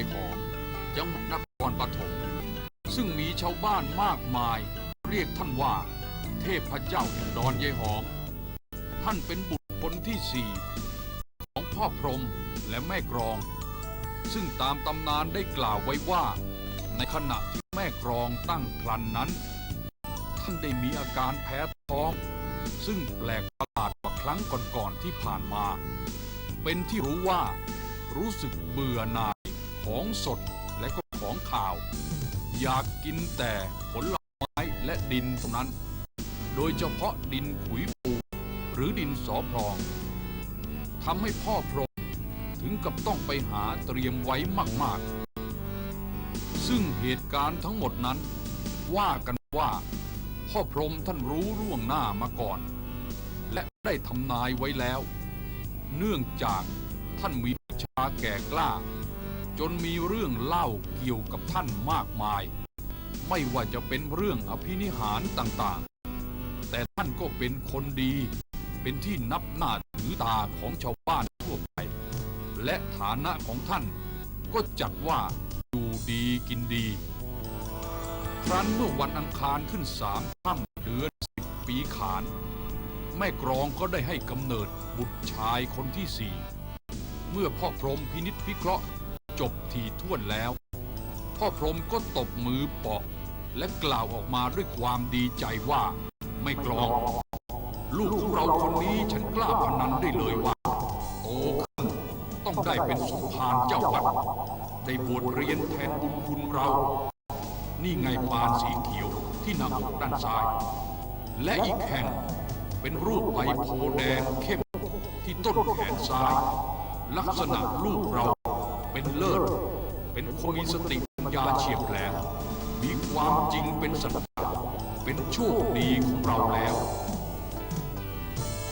ยขอจังหวัดนครปฐมซึ่งมีชาวบ้านมากมาย เรียกท่านว่า เทพเจ้าแห่งดอนยายหอม ท่านเป็นบุตรคนที่สี่ของพ่อพรมและแม่กรอง ซึ่งตามตำนานได้กล่าวไว้ว่า ในขณะที่แม่กรองตั้งครรภ์นั้น ท่านได้มีอาการแพ้ท้อง ซึ่งแปลกประหลาดกว่าครั้งก่อนๆที่ผ่านมา เป็นที่รู้ว่ารู้สึกเบื่อหน่าย ของสดและก็ของข่าว อยากกินแต่ผลไม้และดินเท่านั้น โดยเฉพาะดินขุยปูหรือดินสอพรองทำให้พ่อพรหมถึงกับต้องไปหาเตรียมไว้มาก ๆ ซึ่งเหตุการณ์ทั้งหมดนั้น ว่ากันว่า พ่อพรหมท่านรู้ล่วงหน้ามาก่อน และได้ทำนายไว้แล้ว เนื่องจากท่านมีชาแก่กล้า จนมีเรื่องเล่าเกี่ยวกับท่านมากมาย ไม่ว่าจะเป็นเรื่องอภินิหารต่างๆ แต่ท่านก็เป็นคนดี เป็นที่นับหน้าถือตาของชาวบ้านทั่วไป และฐานะของท่านก็จัดว่าอยู่ดีกินดี ครั้นเมื่อวันอังคารขึ้นสามค่ำเดือนสิบปีขาน แม่กรองก็ได้ให้กำเนิดบุตรชายคนที่สี่ เมื่อพ่อพรหมพินิษพิเคราะห์ จบทีท่วนแล้ว พ่อพรมก็ตบมือเปาะ และกล่าวออกมาด้วยความดีใจว่า ไม่กรอง ลูกของเราคนนี้ฉันกล้าพนันได้เลยว่าโตขึ้นต้องได้เป็นสมภารเจ้าวัดได้บวชเรียนแทนบุญคุณเรา นี่ไงปานสีเขียวที่หน้าอกด้านซ้าย และอีกแห่งเป็นรูปใบโพแดงเข้มที่ต้นแขนซ้าย ลักษณะลูกเรา เป็นเลิศ เป็นคนมีสติปัญญาเฉียบแหลมมีความจริงเป็นสัจจะเป็นโชคดีของเราแล้ว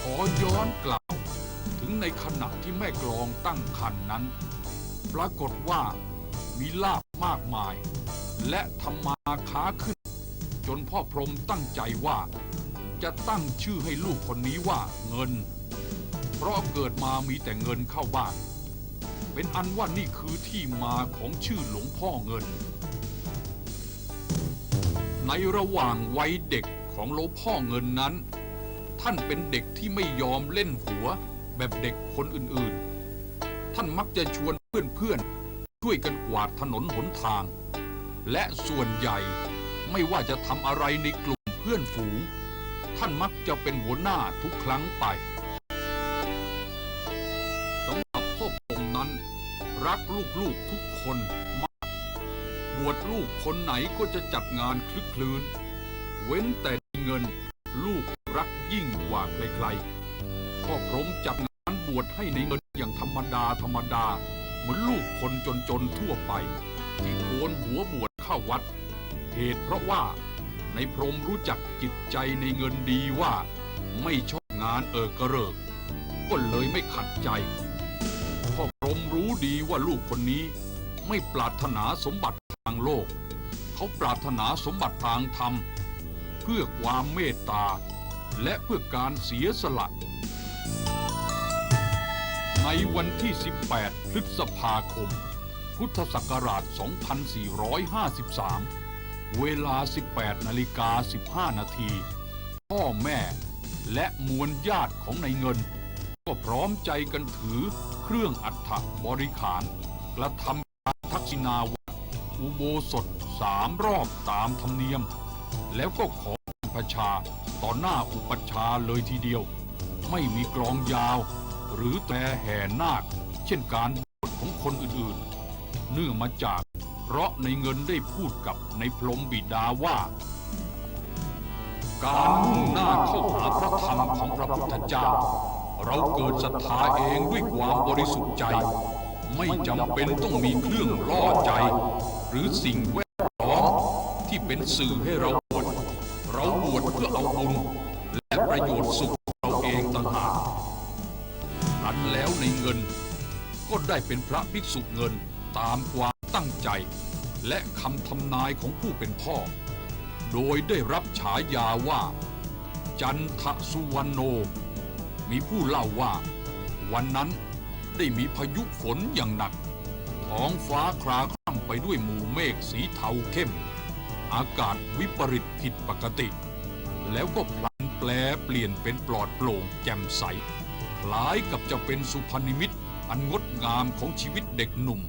ขอย้อนกล่าว ถึงในขณะที่แม่กลองตั้งคันนั้น ปรากฏว่ามีลาบมากมาย และทำมาค้าขึ้น จนพ่อพรมตั้งใจว่า จะตั้งชื่อให้ลูกคนนี้ว่าเงิน เพราะเกิดมามีแต่เงินเข้าบ้าน เป็นอันว่านี่คือที่มาของชื่อหลวงพ่อเงิน ในระหว่างวัยเด็กของหลวงพ่อเงินนั้น ท่านเป็นเด็กที่ไม่ยอมเล่นหัวแบบเด็กคนอื่นๆ ท่านมักจะชวนเพื่อนๆ ช่วยกันกวาดถนนหนทาง และส่วนใหญ่ไม่ว่าจะทำอะไรในกลุ่มเพื่อนฝูง ท่านมักจะเป็นหัวหน้าทุกครั้งไป รักลูกๆทุกคนมากบวชลูกคนไหนก็จะจัดงานคลึกคลืนเว้นแต่เงินลูกรักยิ่งกว่าใครๆพ่อพรมจัดงานบวชให้ในเงินอย่างธรรมดาธรรมดา เหมือนลูกคนจนๆทั่วไป ที่โกนหัวบวชเข้าวัด เหตุเพราะว่าในพรมรู้จักจิตใจในเงินดีว่า ไม่ชอบงานเออกระเริก ก็เลยไม่ขัดใจ พ่อพรมรู้ดีว่าลูกคนนี้ ไม่ปรารถนาสมบัติทางโลก เขาปรารถนาสมบัติทางธรรม เพื่อความเมตตา และเพื่อการเสียสละ ในวันที่ 18 พฤษภาคม พุทธศักราช 2453 เวลา 18 นาฬิกา 15 นาที พ่อแม่และมวลญาติของในเงิน ก็พร้อมใจกันถือ เครื่องอัฐบริขารกระทำการทักษิณาวัดอุโบสถสามรอบตามธรรมเนียม แล้วก็ขอประชาต่อหน้าอุปัชาเลยทีเดียว ไม่มีกลองยาว หรือแต่แห่นาค เช่นการบวชของคนอื่นๆ เนื่องมาจากเพราะในเงินได้พูดกับในพรมบิดาว่า การมุ่งหน้าเข้าหาพระธรรมของพระพุทธเจ้า เราเกิดศรัทธาเองด้วยความบริสุทธิ์ใจ ไม่จำเป็นต้องมีเครื่องล่อใจ หรือสิ่งแวดล้อมที่เป็นสื่อให้เราบวชเราบวชเพื่อเอาบุญและประโยชน์สุขเราเองต่างหากรันแล้วในเงิน ก็ได้เป็นพระภิกษุเงินตามความตั้งใจ และคำทำนายของผู้เป็นพ่อ โดยได้รับฉายาว่า จันทสุวรรณโน มีผู้เล่าว่า วันนั้นได้มีพายุฝนอย่างหนัก ท้องฟ้าคลาคล่ำไปด้วยหมู่เมฆสีเทาเข้ม อากาศวิปริตผิดปกติ แล้วก็พลันแปลเปลี่ยนเป็นปลอดโปร่งแจ่มใส คล้ายกับจะเป็นสุพรรณนิมิตอันงดงามของชีวิตเด็กหนุ่ม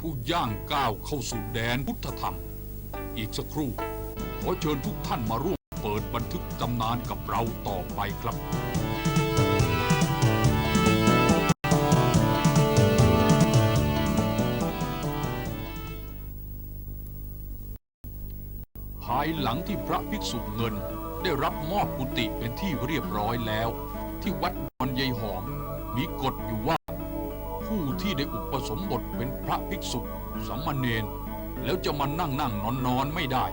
ผู้ย่างก้าวเข้าสู่แดนพุทธธรรม อีกสักครู่ ขอเชิญทุกท่านมาร่วมเปิดบันทึกตำนานกับเราต่อไปครับายหลังที่พระภิกษุเงิน ได้รับมอบกุฏิเป็นที่เรียบร้อยแล้ว ที่วัดนอนยายหอม มีกฎอยู่ว่า ผู้ที่ได้อุปสมบทเป็นพระภิกษุสามเณรแล้วจะมานั่งนั่งนอนนอนไม่ได้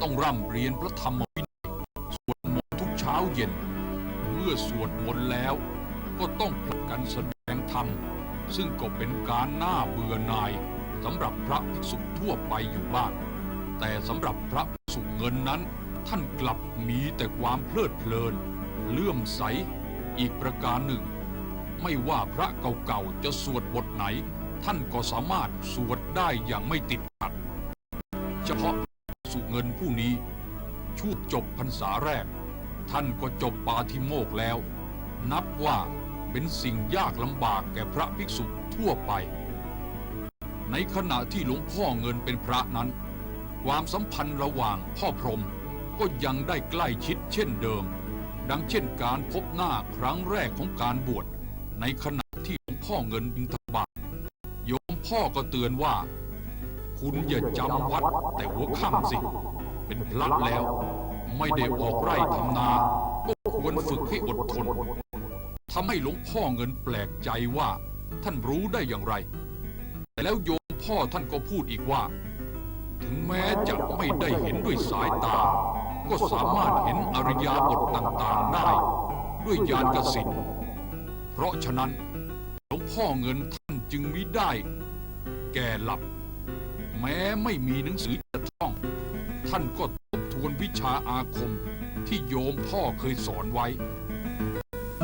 ต้องร่ำเรียนพระธรรมวินัยสวดมนต์ทุกเช้าเย็น เมื่อสวดมนต์แล้ว ก็ต้องผลัดกันแสดงธรรม ซึ่งก็เป็นการน่าเบื่อหน่ายสำหรับพระภิกษุทั่วไปอยู่บ้าง แต่สำหรับพระ ภิกเงินนั้น ท่านกลับมีแต่ความเพลิดเพลิน เลื่อมใส อีกประการหนึ่ง ไม่ว่าพระเก่าๆจะสวดบทไหน ท่านก็สามารถสวดได้อย่างไม่ติดขัด เฉพาะสุเงินผู้นี้ช่วจบพรรษาแรก ท่านก็จบปาธิโมกแล้ว นับว่าเป็นสิ่งยากลำบากแก่พระภิกษุทั่วไป ในขณะที่หลวงพ่อเงินเป็นพระนั้น ความสัมพันธ์ระหว่างพ่อพรหมก็ยังได้ใกล้ชิดเช่นเดิม ดังเช่นการพบหน้าครั้งแรกของการบวชในขณะที่หลวงพ่อเงินบิณฑบาตโยมพ่อก็เตือนว่า คุณอย่าจำวัดแต่หัวค่ำสิ เป็นพระแล้ว ไม่ได้ออกไร่ทำนาก็ควรฝึกให้อดทนทำให้หลวงพ่อเงินแปลกใจว่า ท่านรู้ได้อย่างไรแต่แล้วโยมพ่อท่านก็พูดอีกว่า ถึงแม้จะไม่ได้เห็นด้วยสายตา ก็สามารถเห็นอริยบทต่างๆได้ ด้วยญาณกสินเพราะฉะนั้นหลวงพ่อเงินท่านจึงมิได้ แก่หลับ แม้ไม่มีหนังสือจะท่อง ท่านก็ทบทวนวิชาอาคมที่โยมพ่อเคยสอนไว้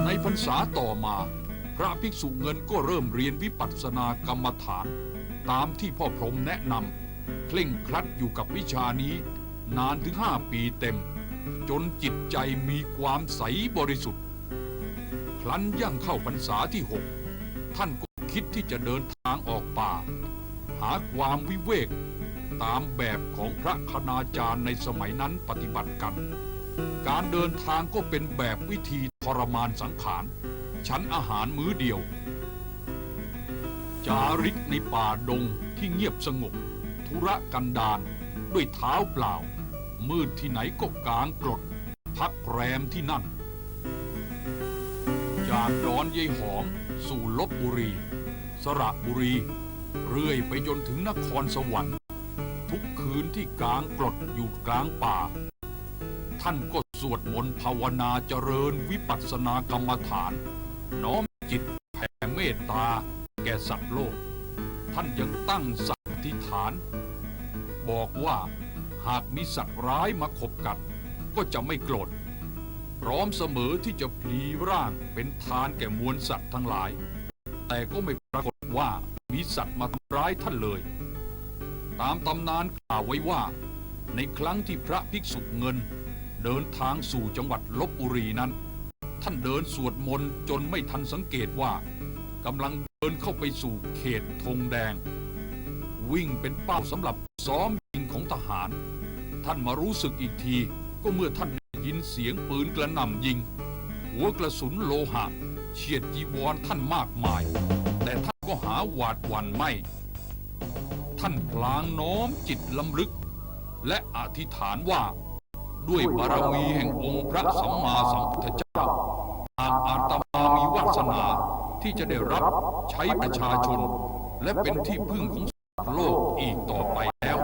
ในพรรษาต่อมา พระภิกษุเงินก็เริ่มเรียนวิปัสสนากรรมฐาน ตามที่พ่อพรหมแนะนำ เคร่งครัดอยู่กับวิชานี้นานถึงห้าปีเต็ม จนจิตใจมีความใสบริสุทธิ์ ครั้นย่างเข้าพรรษาที่หกท่านก็คิดที่จะเดินทางออกป่า หาความวิเวกตามแบบของพระคณาจารย์ในสมัยนั้นปฏิบัติกัน การเดินทางก็เป็นแบบวิธีทรมานสังขารฉันอาหารมื้อเดียว จาริกในป่าดงที่เงียบสงบ ธุระกันดารด้วยเท้าเปล่า มืดที่ไหนก็กลางกรด พักแรมที่นั่น จากดอนยายหอม สู่ลบบุรี สระบุรี เรื่อยไปจนถึงนครสวรรค์ ทุกคืนที่กลางกรดอยู่กลางป่า ท่านก็สวดมนต์ภาวนาเจริญวิปัสสนากรรมฐาน น้อมจิตแผ่เมตตา แก่สัตว์โลก ท่านยังตั้งสัต ธิษฐาน บอกว่าหากมีสัตว์ร้ายมาขบกัด ก็จะไม่โกรธพร้อมเสมอที่จะพลีร่างเป็นทานแก่มวลสัตว์ทั้งหลาย แต่ก็ไม่ปรากฏว่ามีสัตว์มาทำร้ายท่านเลย ตามตำนานกล่าวไว้ว่า ในครั้งที่พระภิกษุเงิน เดินทางสู่จังหวัดลบบุรีนั้น ท่านเดินสวดมนต์จนไม่ทันสังเกตว่ากำลังเดินเข้าไปสู่เขตธงแดง วิ่งเป็นเป้าสำหรับซ้อมยิงของทหาร ท่านมารู้สึกอีกทีก็เมื่อท่านได้ยินเสียงปืนกระหน่ำยิง หัวกระสุนโลหะเฉียดจีวรท่านมากมาย แต่ท่านก็หาหวาดหวั่นไม่ ท่านพลางน้อมจิตลำลึก และอธิษฐานว่า ด้วยบารมีแห่งองค์พระสัมมาสัมพุทธเจ้าหากอาตมามีวาสนาที่จะได้รับใช้ประชาชน และเป็นที่พึ่งของ โลกอีกต่อไปแล้ว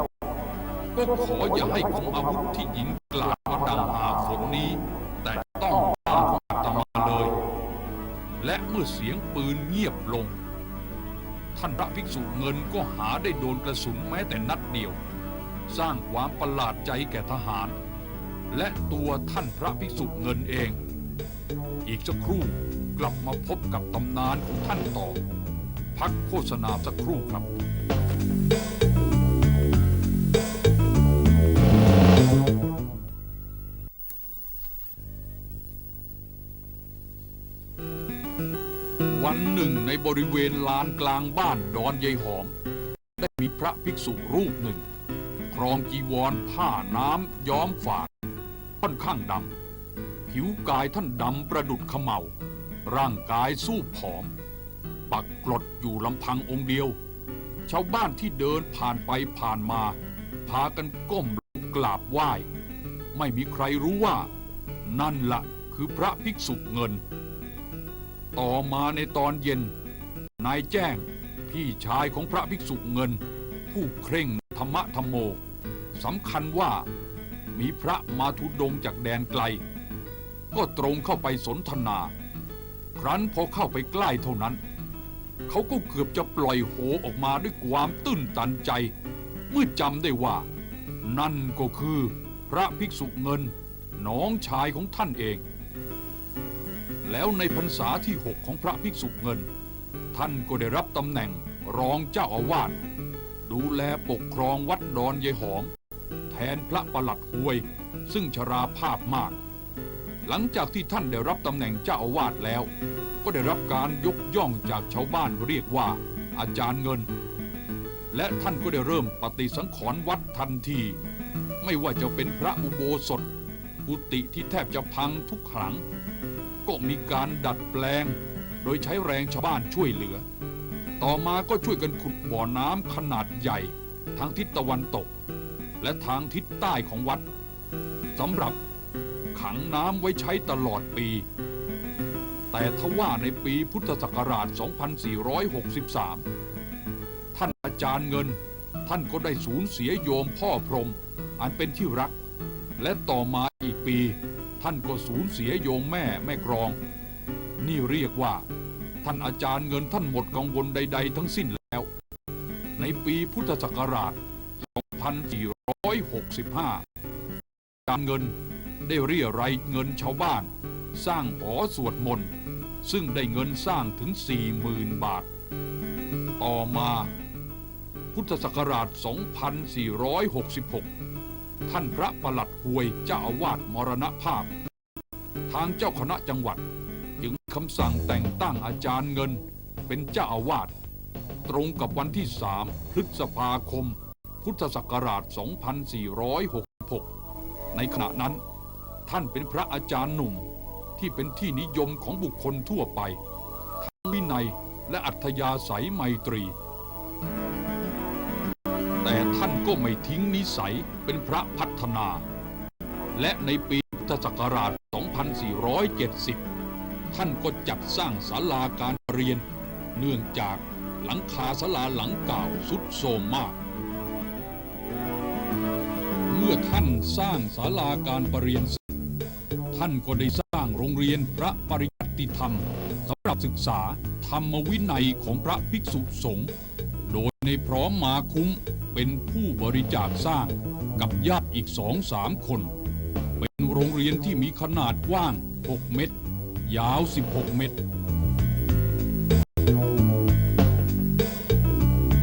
ก็ขออย่าให้คมอาวุธที่หญิงกล่าดมาดังหาฝนนี้ แต่ต้องตามอาตมาเลย และเมื่อเสียงปืนเงียบลง ท่านพระภิกษุเงินก็หาได้โดนกระสุนแม้แต่นัดเดียว สร้างความประหลาดใจแก่ทหาร และตัวท่านพระภิกษุเงินเอง อีกสักครู่กลับมาพบกับตำนานของท่านต่อ พักโฆษณาสักครู่ครับ วันหนึ่งในบริเวณลานกลางบ้านดอนยายหอม ได้มีพระภิกษุรูปหนึ่ง ครองจีวรผ้าน้ำย้อมฝาดค่อนข้างดำ ผิวกายท่านดำประดุดขมเมา ร่างกายสู้ผอม ปักกลดอยู่ลำพังองค์เดียว ชาวบ้านที่เดินผ่านไปผ่านมา พากันก้มลงกราบไหว้ ไม่มีใครรู้ว่า นั่นละคือพระภิกษุเงิน ต่อมาในตอนเย็น นายแจ้งพี่ชายของพระภิกษุเงิน ผู้เคร่งธรรมะธรรมโมสำคัญว่ามีพระมาทุดงจากแดนไกล ก็ตรงเข้าไปสนทนา ครั้นพอเข้าไปใกล้เท่านั้น เขาก็เกือบจะปล่อยโหออกมาด้วยความตื้นตันใจ เมื่อจำได้ว่า นั่นก็คือพระภิกษุเงินน้องชายของท่านเอง แล้วในพรรษาที่หกของพระภิกษุเงิน ท่านก็ได้รับตำแหน่งรองเจ้าอาวาสดูแลปกครองวัดดอนยายหอม แทนพระประหลัดหวย ซึ่งชราภาพมาก หลังจากที่ท่านได้รับตำแหน่งเจ้าอาวาสแล้ว ก็ได้รับการยกย่องจากชาวบ้านเรียกว่า อาจารย์เงิน และท่านก็ได้เริ่มปฏิสังขรณ์วัดทันที ไม่ว่าจะเป็นพระอุโบสถ กุฏิที่แทบจะพังทุกครั้ง ก็มีการดัดแปลง โดยใช้แรงชาวบ้านช่วยเหลือ ต่อมาก็ช่วยกันขุดบ่อน้ำขนาดใหญ่ ทางทิศตะวันตก และทางทิศใต้ของวัดสำหรับขังน้ำไว้ใช้ตลอดปี แต่ทว่าในปีพุทธศักราช 2463 ท่านอาจารย์เงิน ท่านก็ได้สูญเสียโยมพ่อพรม อันเป็นที่รัก และต่อมาอีกปี ท่านก็สูญเสียโยมแม่แม่กรอง นี่เรียกว่า ท่านอาจารย์เงินท่านหมดกังวลใด ๆ ทั้งสิ้นแล้ว ในปีพุทธศักราช 2465การเงินได้เรียรายเงินชาวบ้าน สร้างหอสวดมนต์ ซึ่งได้เงินสร้างถึง 40,000 บาท ต่อมาพุทธศักราช 2466 ท่านพระประหลัดหวยเจ้าอาวาสมรณภาพ ทางเจ้าคณะจังหวัด จึงคำสั่งแต่งตั้งอาจารย์เงินเป็นเจ้าอาวาสตรงกับวันที่ 3 พฤษภาคม พุทธศักราช 2466 ในขณะนั้นท่านเป็นพระอาจารย์หนุ่ม ที่เป็นที่นิยมของบุคคลทั่วไปทั้งวินัยและอัธยาศัยไมตรี แต่ท่านก็ไม่ทิ้งนิสัยเป็นพระพัฒนา และในปีพุทธศักราช 2470 ท่านก็จัดสร้างศาลาการเรียน เนื่องจากหลังคาศาลาหลังเก่าสุดโทรมมาก เมื่อท่านสร้างศาลาการประเรียนเสร็จ ท่านก็ได้สร้างโรงเรียนพระปริยัติธรรมสำหรับศึกษาธรรมวินัยของพระภิกษุสงฆ์โดยในพร้อมมาคุ้มเป็นผู้บริจาคสร้างกับญาติอีกสองสามคน เป็นโรงเรียนที่มีขนาดกว้าง 6 เมตร ยาว 16 เมตร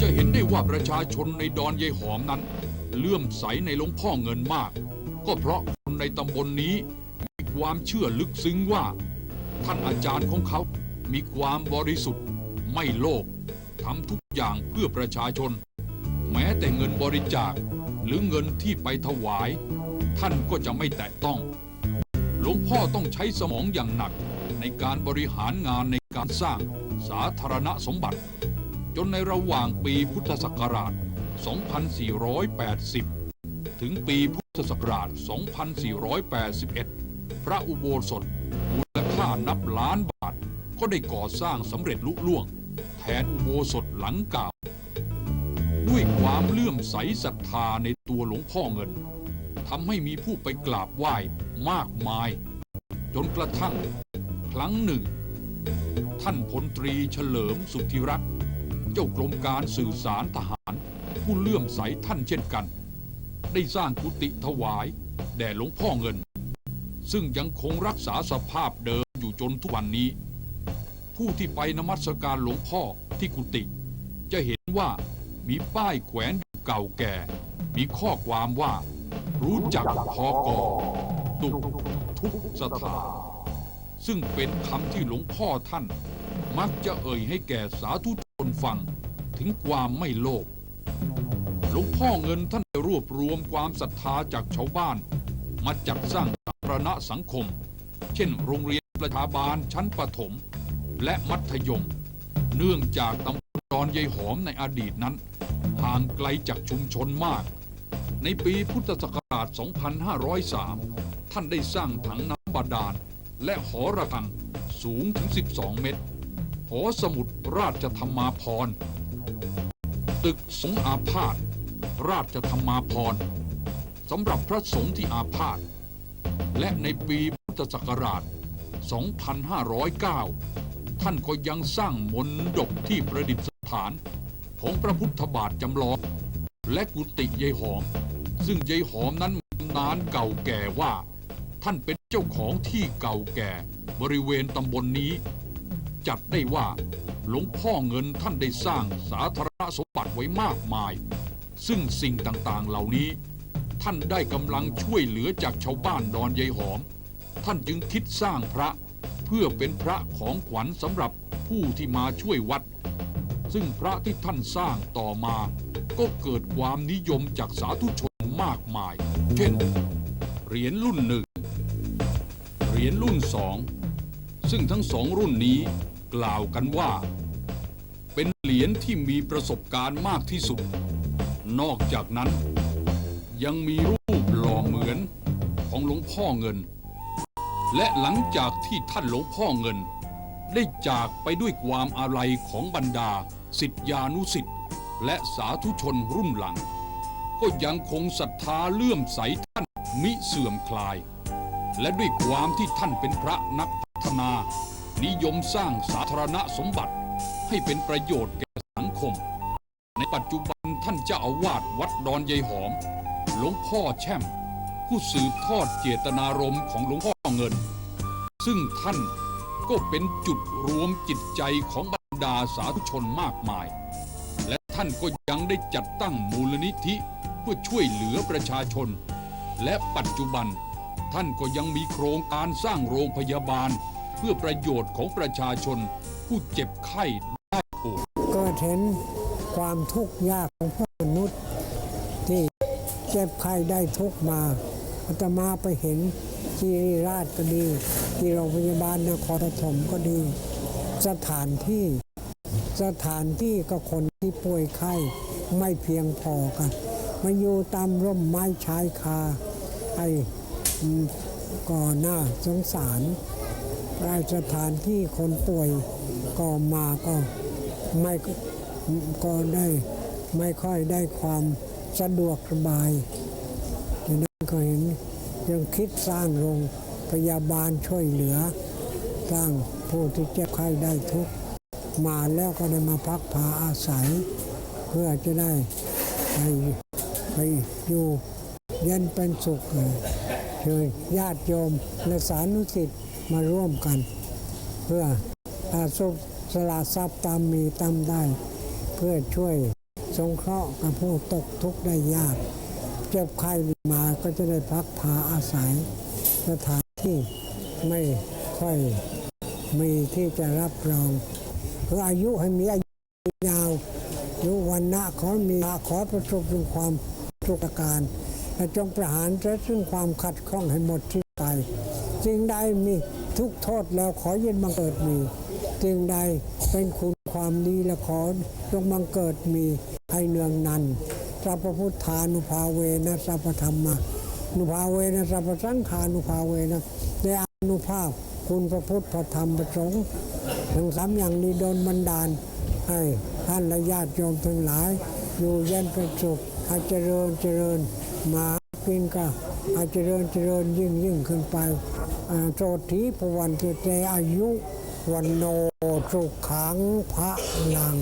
จะเห็นได้ว่าประชาชนในดอนยายหอมนั้น เลื่อมใสในหลวงพ่อเงินมาก ก็เพราะคนในตำบลนนี้ ความเชื่อลึกซึ้งว่า ท่านอาจารย์ของเขามีความบริสุทธิ์ ไม่โลภทำทุกอย่างเพื่อประชาชน แม้แต่เงินบริจาคหรือเงินที่ไปถวาย ท่านก็จะไม่แตะต้อง หลวงพ่อต้องใช้สมองอย่างหนักในการบริหารงานในการสร้างสาธารณสมบัติ จนในระหว่างปีพุทธศักราช 2480 ถึงปีพุทธศักราช 2481 พระอุโบสถมูลค่านับล้านบาท ก็ได้ก่อสร้างสำเร็จลุล่วง แทนอุโบสถหลังเก่า ด้วยความเลื่อมใสศรัทธาในตัวหลวงพ่อเงินทำให้มีผู้ไปกราบไหว้มากมาย จนกระทั่งครั้งหนึ่ง ท่านพลตรีเฉลิมสุทธิรักษ์เจ้ากรมการสื่อสารทหาร ผู้เลื่อมใสท่านเช่นกัน ได้สร้างกุฏิถวาย แด่หลวงพ่อเงิน ซึ่งยังคงรักษาสภาพเดิมอยู่จนทุกวันนี้ ผู้ที่ไปนมัสการหลวงพ่อที่กุฏิจะเห็นว่ามีป้ายแขวนอยู่เก่าแก่ มีข้อความว่า รู้จักพอกอตุกทุกสถานซึ่งเป็นคำที่หลวงพ่อท่าน มักจะเอ่ยให้แก่สาธุชนฟังถึงความไม่โลภหลวงพ่อเงินท่านได้รวบรวมความศรัทธาจากชาวบ้าน มาจัดสร้างารณะสังคม เช่น โรงเรียนประชาบาลชั้นประถม และมัธยม เนื่องจากตำบลดอนยายหอมในอดีตนั้น ห่างไกลจากชุมชนมาก ในปีพุทธศักราช 2503 ท่านได้สร้างถังน้ำบาดาล และหอระฆังสูงถึง 12 เมตร หอสมุดราชธรรมาพร ตึกสงอาพาธราชธรรมาพรสำหรับพระสงฆ์ที่อาพาธ และในปีพุทธศักราช 2509 ท่านก็ยังสร้างมนดบที่ประดิษฐานของพระพุทธบาทจำลอง และกุฏิยายหอม ซึ่งยายหอมนั้นนานเก่าแก่ว่า ท่านเป็นเจ้าของที่เก่าแก่บริเวณตำบลนนี้ จัดได้ว่าหลวงพ่อเงินท่านได้สร้างสาธารณสมบัติไว้มากมาย ซึ่งสิ่งต่างๆเหล่านี้ ท่านได้กำลังช่วยเหลือจากชาวบ้านดอนยายหอม ท่านจึงคิดสร้างพระเพื่อเป็นพระของขวัญสำหรับผู้ที่มาช่วยวัด ซึ่งพระที่ท่านสร้างต่อมา ก็เกิดความนิยมจากสาธุชนมากมาย เช่น เหรียญรุ่นหนึ่งเหรียญรุ่นสองซึ่งทั้งสองรุ่นนี้กล่าวกันว่า เป็นเหรียญที่มีประสบการณ์มากที่สุด นอกจากนั้น ยังมีรูปหล่อเหมือนของหลวงพ่อเงิน และหลังจากที่ท่านหลวงพ่อเงิน ได้จากไปด้วยความอาลัยของบรรดาสิทธิานุสิทธิ์และสาธุชนรุ่นหลัง ก็ยังคงศรัทธาเลื่อมใสท่านมิเสื่อมคลาย และด้วยความที่ท่านเป็นพระนักพัฒนา นิยมสร้างสาธารณสมบัติให้เป็นประโยชน์แก่สังคม ในปัจจุบันท่านเจ้าอาวาสวัดดอนยายหอม หลวงพ่อแช่ม ผู้สืบทอดเจตนารมณ์ของหลวงพ่อเงิน ซึ่งท่านก็เป็นจุดรวมจิตใจของบรรดาสาธุชนมากมาย และท่านก็ยังได้จัดตั้งมูลนิธิเพื่อช่วยเหลือประชาชน และปัจจุบันท่านก็ยังมีโครงการสร้างโรงพยาบาล เพื่อประโยชน์ของประชาชน ผู้เจ็บไข้ได้ป่วยก็เห็นความทุกข์ยากของพวกมนุษย์ เจ็บไข้ได้ทุกมาอาตมาไปเห็นที่ราชก็ดี ที่โรงพยาบาลนครปฐมก็ดี สถานที่ สถานที่ก็คนที่ป่วยไข้ไม่เพียงพอกันมาอยู่ตามร่มไม้ชายคาไอ้ก่อหน้าสงสารรายสถานที่คนป่วยก็มาก็ไม่ก็ได้ไม่ค่อยได้ความ สะดวกสบายดังนั้นก็เห็นยังคิดสร้างโรงพยาบาลช่วยเหลือ สร้างผู้ที่เจ็บไข้ได้ทุก มาแล้วก็ได้มาพักพาอาศัย เพื่อจะได้ไปไปอยู่เย็นเป็นสุขเลยเชิญญาติโยมและสานุสิทธิ์มาร่วมกัน เพื่ออาสุสละทรัพย์ตามมีตามได้ เพื่อช่วย สงเคราะห์กับผู้ตกทุกข์ได้ยาก เจ็บไข้มาก็จะได้พักพาอาศัยสถานที่ไม่ค่อยมีที่จะรับรองเพื่ออายุให้มีอายุยาวอายุวันนะขอมีขอประสบถึงความสุขการและจงประหารและซึ่งความขัดข้องให้หมดที่ไปสิ่งใดมีทุกโทษแล้วขอเย็นบังเกิดมีสิ่งใดเป็นคุณความดีและขอจงบังเกิดมี ให้เนืองนันสัพพพุทธานุภาเวนะสัพพธรรมานุภาเวนะสัพพสังขานุภาเวนะในอนุภาพคุณพระพุทธพระธรรมพระสงฆ์ทั้งสามอย่างนี้โดนบันดาล ให้ท่านและญาติโยมทั้งหลาย อยู่เย็นเป็นสุขอาเจริญเจริญมากินก็อาเจริญเจริญยิ่งยิ่งขึ้นไปโสธีพวันเตเตอายุวันโนสุขังพระลัง